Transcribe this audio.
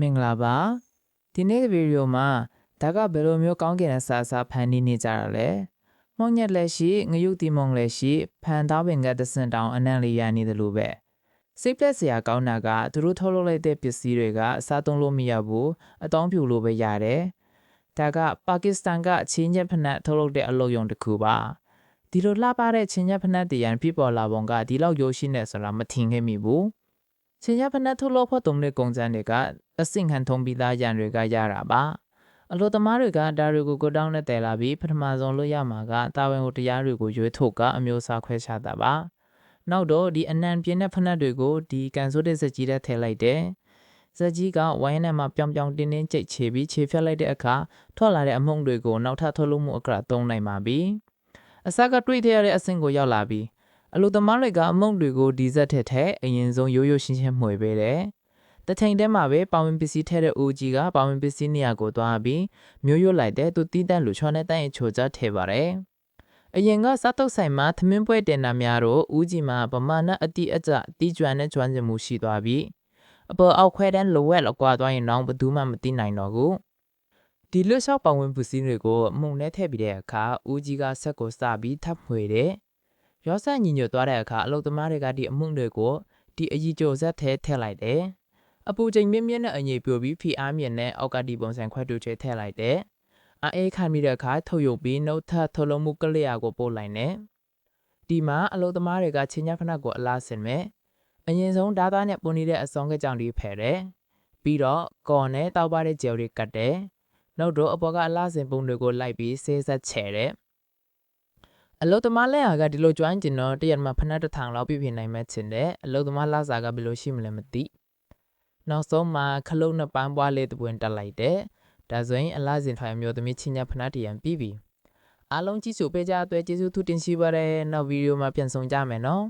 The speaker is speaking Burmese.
မင်္ဂလာပါဒီနေ့ဗီဒီယိုမှာဒါကဘယ်လိုမျိုးကောင်းကင်နဲ့စာစာဖန်တီးနေကြတာလဲမောင်ညက်လက်ရှိငရုတ်တီမုံလက်ရှိဖန်သားပင်ကတစင်တောင်အနံ့လေးရနေတယ်လို့ပဲစိတ်ပလက်စရာကောင်းတာကသူတို့ထုတ်လုပ်လိုက်တဲ့ပစ္စည်းတွေကအစားသုံးလို့မရဘူးအတောင်းပြူလို့ပဲရတယ်ဒါကပါကစ္စတန်ကချင်းချက်ဖနက်ထုတ်လုပ်တဲ့အလုပ်ရုံတစ်ခုပါဒီလိုလှပတဲ့ချင်းချက်ဖနက်တရံဖြစ်ပေါ်လာပုံကဒီလောက်ရိုးရှိနေဆိုတာမထင်ခဲ့မိဘူး ချင်းရဖနက်ထုတ်လို့ဖို့တုံးတဲ့ကုန်စံတွေကအစင်ခံထုံးပြီးသားရန်တွေကရတာပါအလို့သမားတွေကဒါတွေကိုကိုတောင်းနဲ့တည်လာပြီးပထမဆုံးလို့ရမှာကတာဝန်ကိုတရားတွေကိုရွေးထုတ်ကအမျိုးအစားခွဲခြားတာပါနောက်တော့ဒီအနံပြင်းတဲ့ဖနက်တွေကိုဒီကန်ဆိုးတဲ့စက်ကြီးထဲထည့်လိုက်တယ်စက်ကြီးကဝိုင်းထဲမှာပြောင်ပြောင်တင်းတင်းကြိတ်ချေပြီးခြေဖြတ်လိုက်တဲ့အခါထွက်လာတဲ့အမှုန့်တွေကိုနောက်ထပ်ထုတ်လို့မှုအကရာသုံးနိုင်ပါပြီအစကတွေးထည့်ရတဲ့အဆင့်ကိုရောက်လာပြီး အလို့သမားတွေကအမုံတွေကိုဒီဇက်ထက်ထက်အရင်ဆုံးရိုးရိုးရှင်းရှင်းမှွေပေးတယ်။တစ်ချိန်တည်းမှာပဲပါဝင်ပစ္စည်းထဲတဲ့ဦးကြီးကပါဝင်ပစ္စည်းနေရာကိုသွားပြီးမျိုးရိုးလိုက်တဲ့သူတီးတန့်လူချောနဲ့တန့်ရဲ့ချိုကြထဲပါတယ်။အရင်ကစားတုပ်ဆိုင်မှာသမင်းပွဲတင်တာများတော့ဦးကြီးမှာဗမာနအတိအကျတီးကျွမ်းတဲ့ကျွမ်းကျင်မှုရှိသွားပြီးအပေါ်အောက်ခွဲတဲ့လိုဝက်လောက်ကွာသွားရင်တော့ဘယ်သူမှမသိနိုင်တော့ဘူး။ဒီလွတ်လျှောက်ပါဝင်ပစ္စည်းတွေကိုအမှုန်နဲ့ထည့်ပြီးတဲ့အခါဦးကြီးကဆက်ကိုစပြီးထပ်မှွေတယ်။ ရောဆက်ညီညွတ်သွားတဲ့အခါအလုတ်သမားတွေကဒီအမှုန့်တွေကိုဒီအကြီးကျိုဆက်ထဲထည့်လိုက်တယ်။အပူချိန်မြင့်မြင့်နဲ့အငြိပြိုပြီးဖီအားမြင့်နဲ့အောက်ကဒီပုံစံခွဲတူချေထည့်လိုက်တယ်။အားအေးခံပြီးတဲ့အခါထုတ်ယူပြီးနှုတ်ထထုတ်လုံးမှုကလျာကိုပို့လိုက်တယ်။ဒီမှာအလုတ်သမားတွေကချင်းညက်ဖနက်ကိုအလားဆင်မယ်။အရင်ဆုံးဓာသားနဲ့ပုံနေတဲ့အစောင်းကကြောင်တွေဖယ်တယ်။ပြီးတော့ကော်နဲ့တောက်ပါတဲ့ဂျယ်တွေကတ်တယ်။နောက်တော့အပေါ်ကအလားစင်ပုံတွေကိုလိုက်ပြီးဆေးဆက်ချဲတယ်။ အလုတ်သမားလက်ဟာကဒီလိုကျွမ်းကျင်တော့တရက်မှာဖနက်တစ်ထောင်လောက်ပြည့်ပြည့်နိုင်မဲ့ချင်တယ်အလုတ်သမားလာစာကဘယ်လိုရှိမလဲမသိနောက်ဆုံးမှာခလုတ်နှစ်ပန်းပွားလေးတစ်ပွင့်တက်လိုက်တယ်ဒါဆိုရင်အလားစင်ထိုင်အမျိုးသမီးချင်းညာဖနက်တရံပြီးပြီအားလုံးကြည့်စုပေးကြတဲ့အတွက်ကျေးဇူးထူးတင်ရှိပါတယ်နောက်ဗီဒီယိုမှာပြန်ဆောင်ကြမယ်နော်